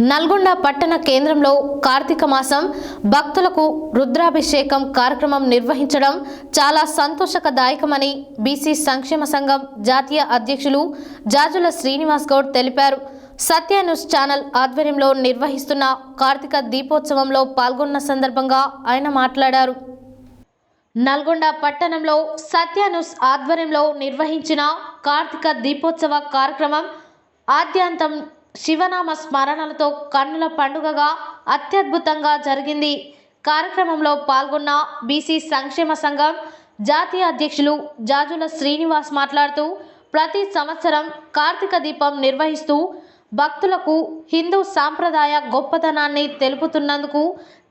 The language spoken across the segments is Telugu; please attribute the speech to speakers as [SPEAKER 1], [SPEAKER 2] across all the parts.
[SPEAKER 1] నల్గొండ పట్టణ కేంద్రంలో కార్తీక మాసం భక్తులకు రుద్రాభిషేకం కార్యక్రమం నిర్వహించడం చాలా సంతోషకదాయకమని బీసీ సంక్షేమ సంఘం జాతీయ అధ్యక్షులు జాజుల శ్రీనివాస్ గౌడ్ తెలిపారు. సత్య న్యూస్ ఛానల్ ఆధ్వర్యంలో నిర్వహిస్తున్న కార్తీక దీపోత్సవంలో పాల్గొన్న సందర్భంగా ఆయన మాట్లాడారు. నల్గొండ పట్టణంలో సత్య న్యూస్ ఆధ్వర్యంలో నిర్వహించిన కార్తీక దీపోత్సవ కార్యక్రమం ఆద్యాంతం శివనామ స్మరణలతో కన్నుల పండుగగా అత్యద్భుతంగా జరిగింది. కార్యక్రమంలో పాల్గొన్న బీసీ సంక్షేమ సంఘం జాతీయ అధ్యక్షులు జాజుల శ్రీనివాస్ మాట్లాడుతూ ప్రతి సంవత్సరం కార్తీక దీపం నిర్వహిస్తూ భక్తులకు హిందూ సాంప్రదాయ గొప్పతనాన్ని తెలుపుతున్నందుకు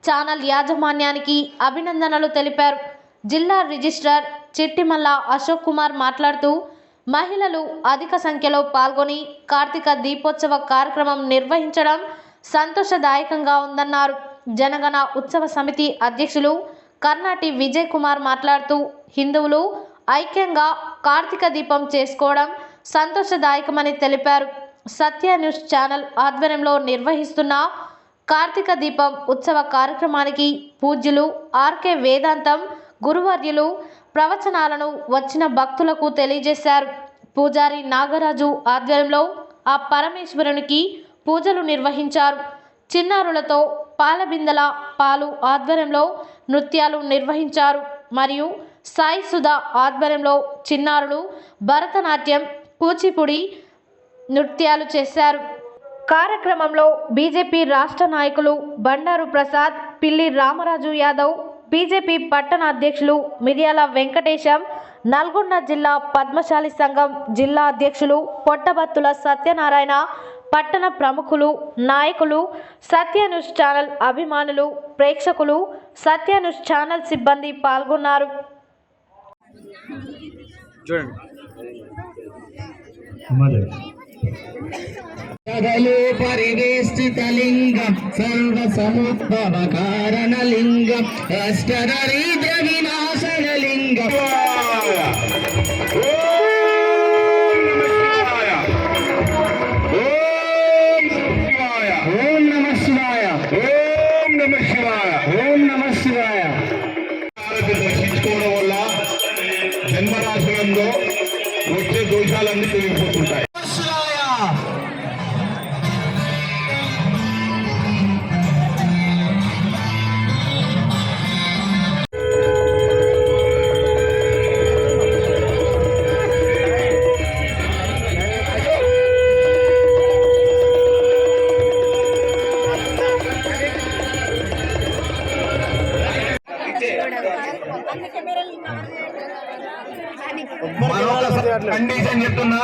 [SPEAKER 1] ఛానల్ యాజమాన్యానికి అభినందనలు తెలిపారు. జిల్లా రిజిస్ట్రార్ చిట్టిమల్ల అశోక్ కుమార్ మాట్లాడుతూ మహిళలు అధిక సంఖ్యలో పాల్గొని కార్తీక దీపోత్సవ కార్యక్రమం నిర్వహించడం సంతోషదాయకంగా ఉందన్నారు. జనగణ ఉత్సవ సమితి అధ్యక్షులు కర్ణాటి విజయ్ కుమార్ మాట్లాడుతూ హిందువులు ఐక్యంగా కార్తీక దీపం చేసుకోవడం సంతోషదాయకమని తెలిపారు. సత్య న్యూస్ ఛానల్ ఆధ్వర్యంలో నిర్వహిస్తున్న కార్తీక దీపం ఉత్సవ కార్యక్రమానికి పూజ్యులు ఆర్కే వేదాంతం గురువర్యులు ప్రవచనాలను వచ్చిన భక్తులకు తెలియజేశారు. పూజారి నాగరాజు ఆధ్వర్యంలో ఆ పరమేశ్వరునికి పూజలు నిర్వహించారు. చిన్నారులతో పాలబిందల పాలు ఆధ్వర్యంలో నృత్యాలు నిర్వహించారు. మరియు సాయి సుధా ఆధ్వర్యంలో చిన్నారులు భరతనాట్యం కూచిపూడి నృత్యాలు చేశారు. కార్యక్రమంలో బీజేపీ రాష్ట్ర నాయకులు బండారు ప్రసాద్ పిల్లి రామరాజు యాదవ్ బీజేపీ పట్టణ అధ్యక్షులు మిర్యాల వెంకటేశం నల్గొండ జిల్లా పద్మశాలి సంఘం జిల్లా అధ్యక్షులు పొట్టబత్తుల సత్యనారాయణ పట్టణ ప్రముఖులు నాయకులు సత్య న్యూస్ ఛానల్ అభిమానులు ప్రేక్షకులు సత్య న్యూస్ ఛానల్ సిబ్బంది పాల్గొన్నారు.
[SPEAKER 2] చూడండి.
[SPEAKER 3] పరివేష్టితలింగం సర్వసముద్భవ కారణలింగం అష్టదరిద్ర వినాశనలింగం ఓం నమ శివాయ.
[SPEAKER 4] ఓం నమ శివాయ.
[SPEAKER 3] ఓం నమ శివాయ.
[SPEAKER 4] భారతి దర్శించుకోవడం వల్ల జన్మరాశులంలో వచ్చే దోషాలన్నీ తొలగిపోతుంటాయి. కండిషన్ చెప్తున్నా.